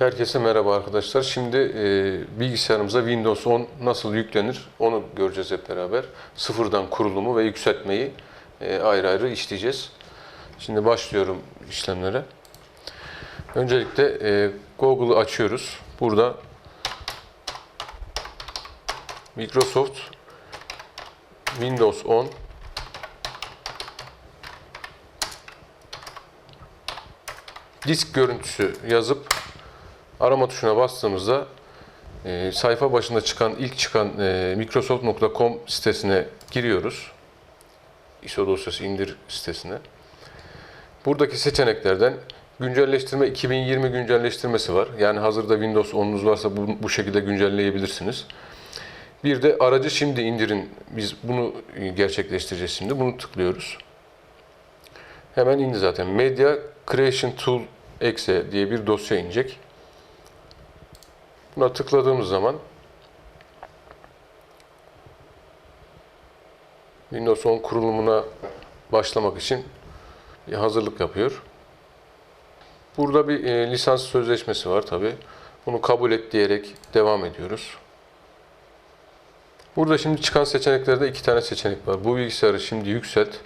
Herkese merhaba arkadaşlar. Şimdi e, bilgisayarımıza Windows 10 nasıl yüklenir onu göreceğiz hep beraber. Sıfırdan kurulumu ve yükseltmeyi e, ayrı ayrı işleyeceğiz. Şimdi başlıyorum işlemlere. Öncelikle e, Google'ı açıyoruz. Burada Microsoft Windows 10 disk görüntüsü yazıp arama tuşuna bastığımızda e, sayfa başında çıkan ilk çıkan e, microsoft.com sitesine giriyoruz. ISO dosyası indir sitesine. Buradaki seçeneklerden güncelleştirme 2020 güncelleştirmesi var. Yani hazırda Windows 10'unuz varsa bu, bu şekilde güncelleyebilirsiniz. Bir de aracı şimdi indirin. Biz bunu gerçekleştireceğiz şimdi. Bunu tıklıyoruz. Hemen indi zaten. Media Creation Tool Exe diye bir dosya inecek. Buna tıkladığımız zaman Windows 10 kurulumuna başlamak için bir hazırlık yapıyor. Burada bir e, lisans sözleşmesi var tabi. Bunu kabul et diyerek devam ediyoruz. Burada şimdi çıkan seçeneklerde iki tane seçenek var. Bu bilgisayarı şimdi yükselt.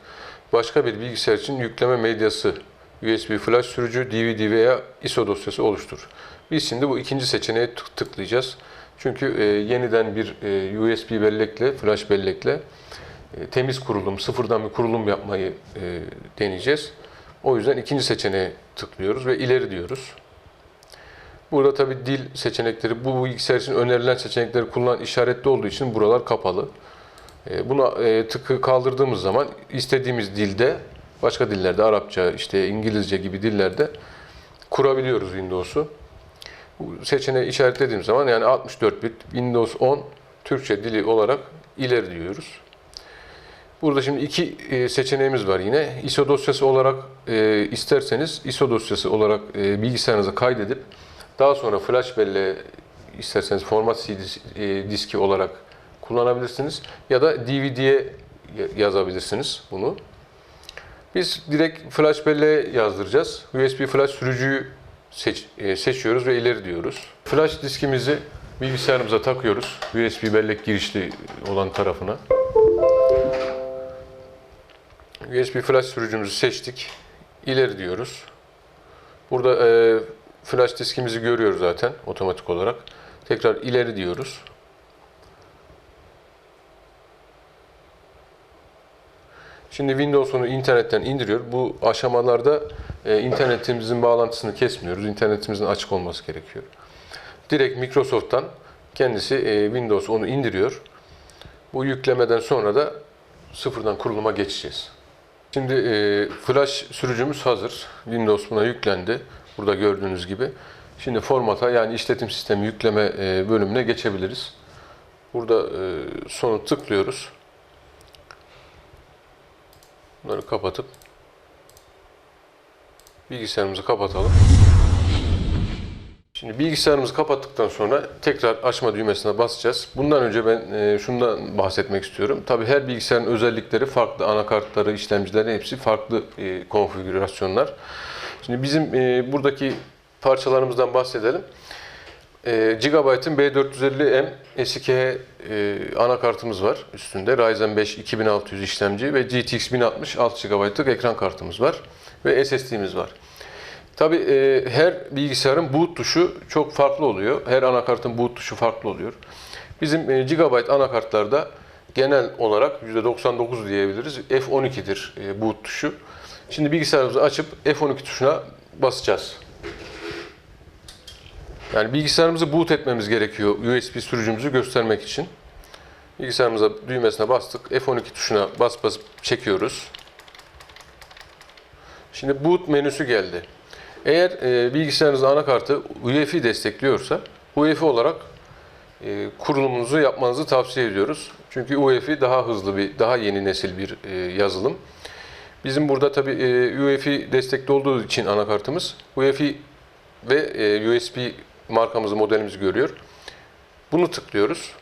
Başka bir bilgisayar için yükleme medyası, USB flash sürücü, DVD veya ISO dosyası oluştur. Biz şimdi bu ikinci seçeneğe tık- tıklayacağız. Çünkü e, yeniden bir e, USB bellekle, flash bellekle e, temiz kurulum, sıfırdan bir kurulum yapmayı e, deneyeceğiz. O yüzden ikinci seçeneğe tıklıyoruz ve ileri diyoruz. Burada tabi dil seçenekleri, bu bilgisayar için önerilen seçenekleri kullan işaretli olduğu için buralar kapalı. E, Buna e, tıkı kaldırdığımız zaman istediğimiz dilde, başka dillerde, Arapça, işte İngilizce gibi dillerde kurabiliyoruz Windows'u. Seçeneği işaretlediğim zaman yani 64 bit Windows 10 Türkçe dili olarak ileri diyoruz. Burada şimdi iki e, seçeneğimiz var yine. ISO dosyası olarak e, isterseniz ISO dosyası olarak e, bilgisayarınıza kaydedip daha sonra flash belleğe isterseniz format CD e, diski olarak kullanabilirsiniz ya da DVD'ye ya- yazabilirsiniz bunu. Biz direkt flash belleğe yazdıracağız. USB flash sürücüyü seç- e, seçiyoruz ve ileri diyoruz. Flash diskimizi bilgisayarımıza takıyoruz. USB bellek girişli olan tarafına. USB flash sürücümüzü seçtik. İleri diyoruz. Burada e, flash diskimizi görüyoruz zaten otomatik olarak. Tekrar ileri diyoruz. Şimdi Windows onu internetten indiriyor. Bu aşamalarda e, internetimizin bağlantısını kesmiyoruz. İnternetimizin açık olması gerekiyor. Direkt Microsoft'tan kendisi e, Windows onu indiriyor. Bu yüklemeden sonra da sıfırdan kuruluma geçeceğiz. Şimdi e, flash sürücümüz hazır. Windows buna yüklendi. Burada gördüğünüz gibi. Şimdi formata yani işletim sistemi yükleme e, bölümüne geçebiliriz. Burada e, sonu tıklıyoruz. Bunları kapatıp bilgisayarımızı kapatalım. Şimdi bilgisayarımızı kapattıktan sonra tekrar açma düğmesine basacağız. Bundan önce ben e, şundan bahsetmek istiyorum. Tabii her bilgisayarın özellikleri farklı. Anakartları, işlemcileri hepsi farklı e, konfigürasyonlar. Şimdi bizim e, buradaki parçalarımızdan bahsedelim. E, Gigabyte'ın B450M SKH e, anakartımız var üstünde. Ryzen 5 2600 işlemci ve GTX 1060 6 GB'lık ekran kartımız var. Ve SSD'miz var. Tabi her bilgisayarın boot tuşu çok farklı oluyor. Her anakartın boot tuşu farklı oluyor. Bizim e, Gigabyte anakartlarda genel olarak %99 diyebiliriz. F12'dir e, boot tuşu. Şimdi bilgisayarımızı açıp F12 tuşuna basacağız. Yani bilgisayarımızı boot etmemiz gerekiyor USB sürücümüzü göstermek için. Bilgisayarımıza düğmesine bastık. F12 tuşuna bas basıp çekiyoruz. Şimdi boot menüsü geldi. Eğer e, bilgisayarınızın anakartı UEFI destekliyorsa UEFI olarak e, kurulumunuzu yapmanızı tavsiye ediyoruz. Çünkü UEFI daha hızlı bir, daha yeni nesil bir e, yazılım. Bizim burada tabi e, UEFI destekli olduğu için anakartımız UEFI ve e, USB markamızı modelimizi görüyor. Bunu tıklıyoruz.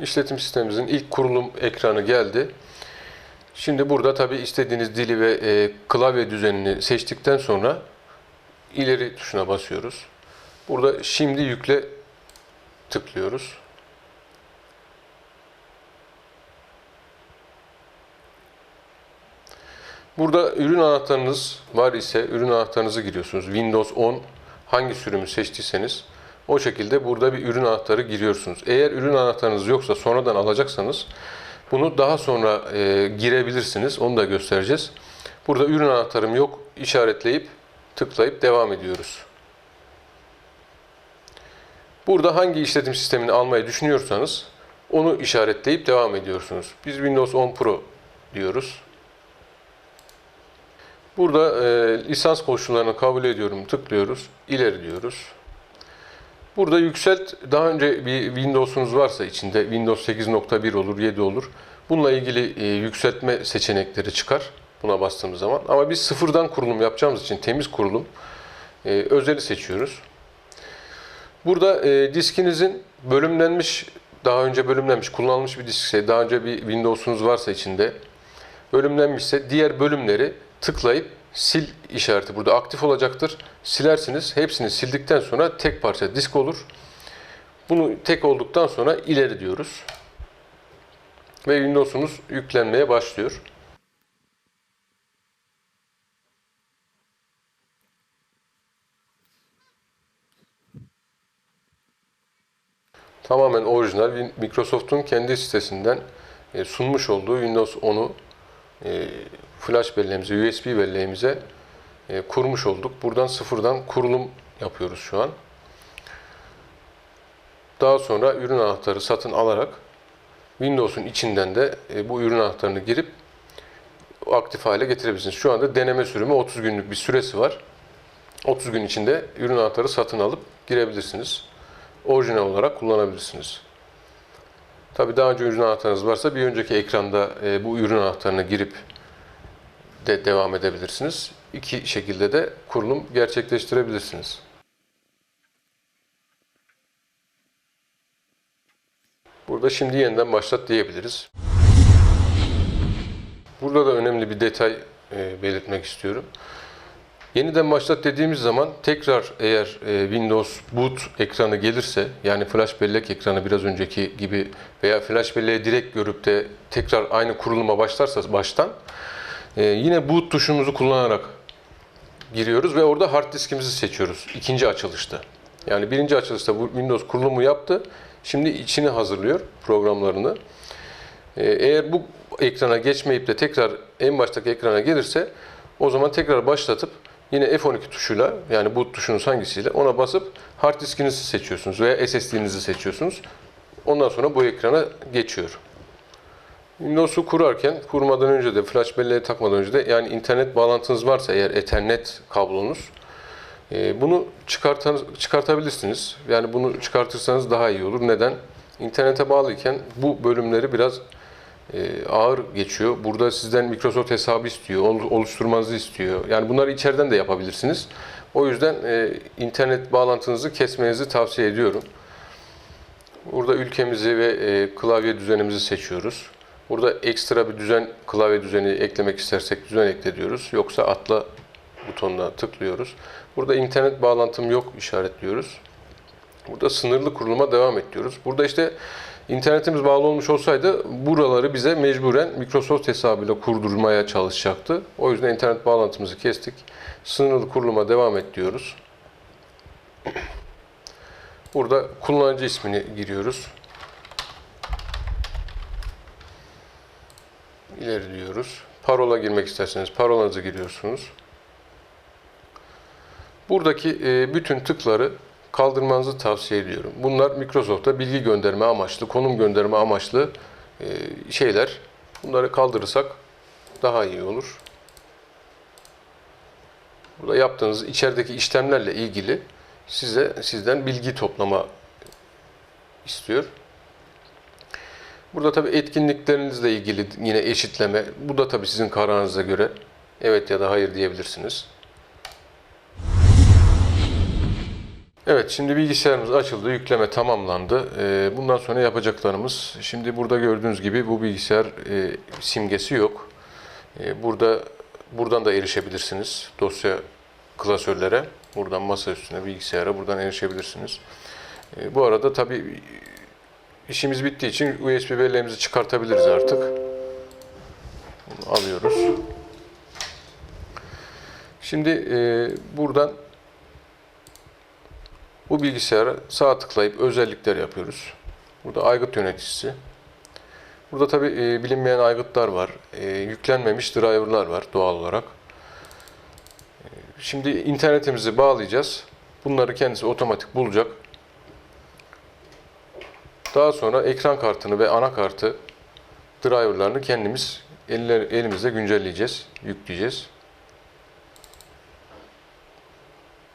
İşletim sistemimizin ilk kurulum ekranı geldi. Şimdi burada tabi istediğiniz dili ve e, klavye düzenini seçtikten sonra ileri tuşuna basıyoruz. Burada şimdi yükle tıklıyoruz. Burada ürün anahtarınız var ise ürün anahtarınızı giriyorsunuz. Windows 10 hangi sürümü seçtiyseniz o şekilde burada bir ürün anahtarı giriyorsunuz. Eğer ürün anahtarınız yoksa sonradan alacaksanız bunu daha sonra e, girebilirsiniz. Onu da göstereceğiz. Burada ürün anahtarım yok işaretleyip tıklayıp devam ediyoruz. Burada hangi işletim sistemini almayı düşünüyorsanız onu işaretleyip devam ediyorsunuz. Biz Windows 10 Pro diyoruz. Burada e, lisans koşullarını kabul ediyorum tıklıyoruz. İleri diyoruz. Burada yükselt daha önce bir Windows'unuz varsa içinde Windows 8.1 olur 7 olur. Bununla ilgili e, yükseltme seçenekleri çıkar buna bastığımız zaman. Ama biz sıfırdan kurulum yapacağımız için temiz kurulum e, özeli seçiyoruz. Burada e, diskinizin bölümlenmiş, daha önce bölümlenmiş, kullanılmış bir diskse, daha önce bir Windows'unuz varsa içinde bölümlenmişse diğer bölümleri tıklayıp sil işareti burada aktif olacaktır. Silersiniz. Hepsini sildikten sonra tek parça disk olur. Bunu tek olduktan sonra ileri diyoruz. Ve Windows'unuz yüklenmeye başlıyor. Tamamen orijinal Microsoft'un kendi sitesinden e, sunmuş olduğu Windows 10'u e, flash belleğimize, USB belleğimize e, kurmuş olduk. Buradan sıfırdan kurulum yapıyoruz şu an. Daha sonra ürün anahtarı satın alarak Windows'un içinden de e, bu ürün anahtarını girip aktif hale getirebilirsiniz. Şu anda deneme sürümü 30 günlük bir süresi var. 30 gün içinde ürün anahtarı satın alıp girebilirsiniz. Orijinal olarak kullanabilirsiniz. Tabii daha önce ürün anahtarınız varsa bir önceki ekranda e, bu ürün anahtarını girip de devam edebilirsiniz. İki şekilde de kurulum gerçekleştirebilirsiniz. Burada şimdi yeniden başlat diyebiliriz. Burada da önemli bir detay e, belirtmek istiyorum. Yeniden başlat dediğimiz zaman tekrar eğer e, Windows boot ekranı gelirse yani flash bellek ekranı biraz önceki gibi veya flash belleği direkt görüp de tekrar aynı kuruluma başlarsa baştan e, yine boot tuşumuzu kullanarak giriyoruz ve orada hard diskimizi seçiyoruz ikinci açılışta. Yani birinci açılışta bu Windows kurulumu yaptı. Şimdi içini hazırlıyor programlarını. Ee, Eğer bu ekrana geçmeyip de tekrar en baştaki ekrana gelirse o zaman tekrar başlatıp yine F12 tuşuyla yani boot tuşunuz hangisiyle ona basıp hard diskinizi seçiyorsunuz veya SSD'nizi seçiyorsunuz. Ondan sonra bu ekrana geçiyor. Windows'u kurarken kurmadan önce de flash belleğe takmadan önce de yani internet bağlantınız varsa eğer Ethernet kablonuz e, bunu çıkartan, çıkartabilirsiniz. Yani bunu çıkartırsanız daha iyi olur. Neden? İnternete bağlıyken bu bölümleri biraz e, ağır geçiyor. Burada sizden Microsoft hesabı istiyor, ol- oluşturmanızı istiyor. Yani bunları içeriden de yapabilirsiniz. O yüzden e, internet bağlantınızı kesmenizi tavsiye ediyorum. Burada ülkemizi ve e, klavye düzenimizi seçiyoruz. Burada ekstra bir düzen, klavye düzeni eklemek istersek düzen ekle diyoruz. Yoksa atla butonuna tıklıyoruz. Burada internet bağlantım yok işaretliyoruz. Burada sınırlı kuruluma devam et diyoruz. Burada işte internetimiz bağlı olmuş olsaydı buraları bize mecburen Microsoft hesabıyla kurdurmaya çalışacaktı. O yüzden internet bağlantımızı kestik. Sınırlı kuruluma devam et diyoruz. Burada kullanıcı ismini giriyoruz. İleri diyoruz. Parola girmek isterseniz parolanızı giriyorsunuz. Buradaki e, bütün tıkları kaldırmanızı tavsiye ediyorum. Bunlar Microsoft'a bilgi gönderme amaçlı, konum gönderme amaçlı e, şeyler. Bunları kaldırırsak daha iyi olur. Burada yaptığınız içerideki işlemlerle ilgili size sizden bilgi toplama istiyor. Burada tabii etkinliklerinizle ilgili yine eşitleme. Bu da tabii sizin kararınıza göre evet ya da hayır diyebilirsiniz. Evet, şimdi bilgisayarımız açıldı, yükleme tamamlandı. Ee, Bundan sonra yapacaklarımız, şimdi burada gördüğünüz gibi bu bilgisayar e, simgesi yok. Ee, Burada buradan da erişebilirsiniz. Dosya klasörlere, buradan masa üstüne, bilgisayara buradan erişebilirsiniz. E, bu arada tabii işimiz bittiği için USB belleğimizi çıkartabiliriz artık. Bunu alıyoruz. Şimdi e, buradan bu bilgisayara sağ tıklayıp özellikler yapıyoruz. Burada aygıt yöneticisi. Burada tabi e, bilinmeyen aygıtlar var. E, yüklenmemiş driverlar var doğal olarak. E, şimdi internetimizi bağlayacağız. Bunları kendisi otomatik bulacak. Daha sonra ekran kartını ve anakartı driverlarını kendimiz eller, elimizle güncelleyeceğiz, yükleyeceğiz.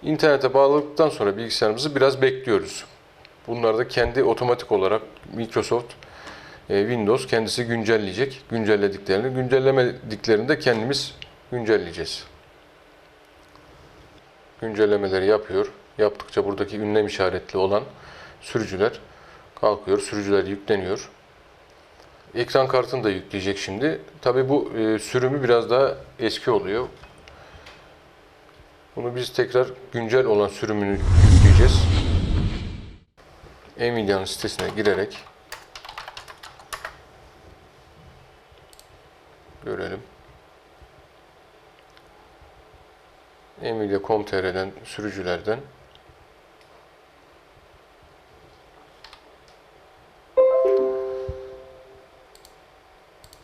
İnternete bağladıktan sonra bilgisayarımızı biraz bekliyoruz. Bunlar da kendi otomatik olarak Microsoft e, Windows kendisi güncelleyecek. Güncellediklerini, güncellemediklerini de kendimiz güncelleyeceğiz. Güncellemeleri yapıyor. Yaptıkça buradaki ünlem işaretli olan sürücüler kalkıyor. Sürücüler yükleniyor. Ekran kartını da yükleyecek şimdi. Tabi bu e, sürümü biraz daha eski oluyor. Bunu biz tekrar güncel olan sürümünü yükleyeceğiz. Nvidia'nın sitesine girerek görelim. Nvidia.com.tr'den sürücülerden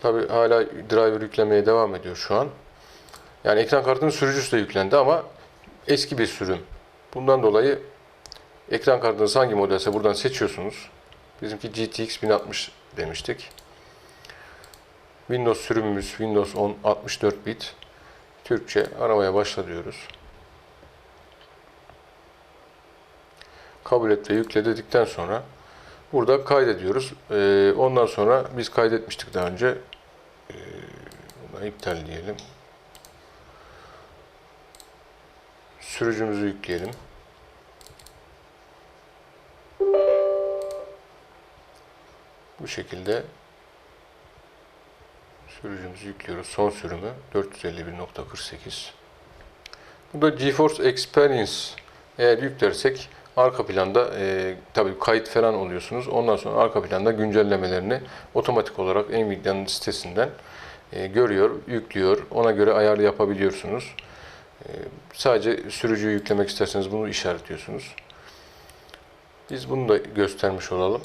Tabi hala driver yüklemeye devam ediyor şu an. Yani ekran kartının sürücüsü de yüklendi ama eski bir sürüm. Bundan dolayı ekran kartınız hangi modelse buradan seçiyorsunuz. Bizimki GTX 1060 demiştik. Windows sürümümüz Windows 10 64 bit. Türkçe aramaya başla diyoruz. Kabul et ve yükle dedikten sonra burada kaydediyoruz. Ee, ondan sonra biz kaydetmiştik daha önce. Ee, buna iptal diyelim. Sürücümüzü yükleyelim. Bu şekilde sürücümüzü yüklüyoruz. Son sürümü 451.48. Bu da GeForce Experience. Eğer yüklersek arka planda e, tabii kayıt falan oluyorsunuz. Ondan sonra arka planda güncellemelerini otomatik olarak Nvidia'nın sitesinden e, görüyor, yüklüyor. Ona göre ayar yapabiliyorsunuz. E, sadece sürücüyü yüklemek isterseniz bunu işaretliyorsunuz. Biz bunu da göstermiş olalım.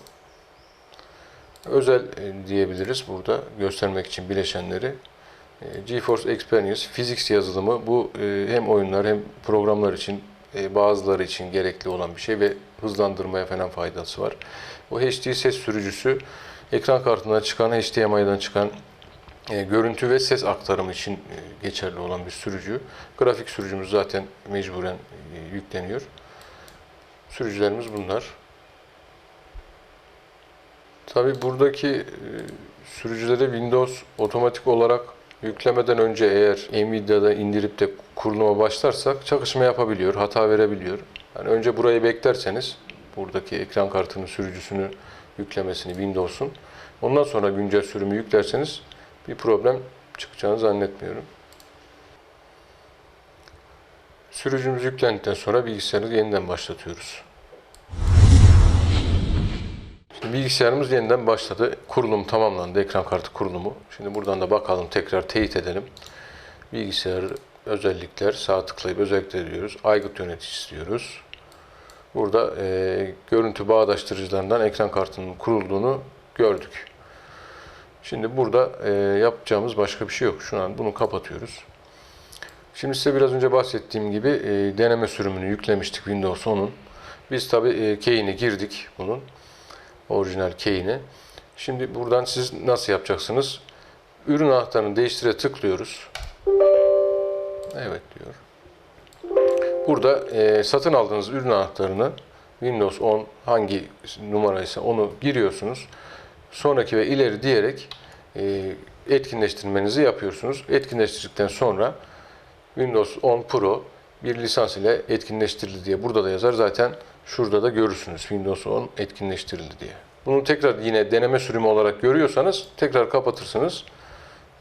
Özel e, diyebiliriz burada göstermek için bileşenleri. E, GeForce Experience Physics yazılımı bu e, hem oyunlar hem programlar için bazıları için gerekli olan bir şey ve hızlandırmaya falan faydası var. Bu HD ses sürücüsü ekran kartından çıkan HDMI'den çıkan e, görüntü ve ses aktarımı için e, geçerli olan bir sürücü. Grafik sürücümüz zaten mecburen e, yükleniyor. Sürücülerimiz bunlar. Tabi buradaki e, sürücüleri Windows otomatik olarak yüklemeden önce eğer Nvidia'da indirip de kuruluma başlarsak çakışma yapabiliyor, hata verebiliyor. Yani önce burayı beklerseniz buradaki ekran kartının sürücüsünü yüklemesini Windows'un ondan sonra güncel sürümü yüklerseniz bir problem çıkacağını zannetmiyorum. Sürücümüz yüklendikten sonra bilgisayarı yeniden başlatıyoruz. Bilgisayarımız yeniden başladı. Kurulum tamamlandı. Ekran kartı kurulumu. Şimdi buradan da bakalım tekrar teyit edelim. Bilgisayar özellikler sağ tıklayıp özellikler diyoruz. Aygıt yöneticisi diyoruz. Burada e, görüntü bağdaştırıcılarından ekran kartının kurulduğunu gördük. Şimdi burada e, yapacağımız başka bir şey yok. Şu an bunu kapatıyoruz. Şimdi size biraz önce bahsettiğim gibi e, deneme sürümünü yüklemiştik Windows 10'un. Biz tabi e, key'ini girdik bunun. Orijinal key'ini. Şimdi buradan siz nasıl yapacaksınız? Ürün anahtarını değiştire tıklıyoruz. Evet diyor. Burada e, satın aldığınız ürün anahtarını Windows 10 hangi numaraysa onu giriyorsunuz. Sonraki ve ileri diyerek e, etkinleştirmenizi yapıyorsunuz. Etkinleştirdikten sonra Windows 10 Pro bir lisans ile etkinleştirildi diye burada da yazar. Zaten şurada da görürsünüz Windows 10 etkinleştirildi diye. Bunu tekrar yine deneme sürümü olarak görüyorsanız tekrar kapatırsınız.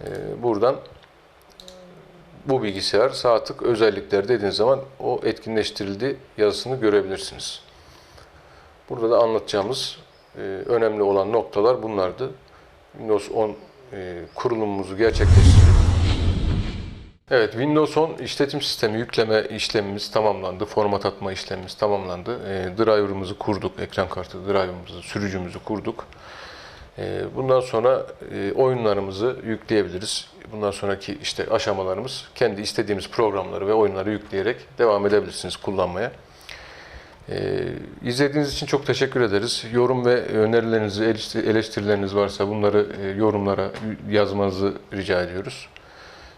E, buradan bu bilgisayar sağ tık özellikler dediğiniz zaman o etkinleştirildi yazısını görebilirsiniz. Burada da anlatacağımız e, önemli olan noktalar bunlardı. Windows 10 e, kurulumumuzu gerçekleştirdik. Evet, Windows 10 işletim sistemi yükleme işlemimiz tamamlandı. Format atma işlemimiz tamamlandı. E, driver'ımızı kurduk, ekran kartı driver'ımızı, sürücümüzü kurduk. E, bundan sonra e, oyunlarımızı yükleyebiliriz. Bundan sonraki işte aşamalarımız kendi istediğimiz programları ve oyunları yükleyerek devam edebilirsiniz kullanmaya. Ee, izlediğiniz için çok teşekkür ederiz. Yorum ve önerileriniz, eleştiri- eleştirileriniz varsa bunları e, yorumlara yazmanızı rica ediyoruz.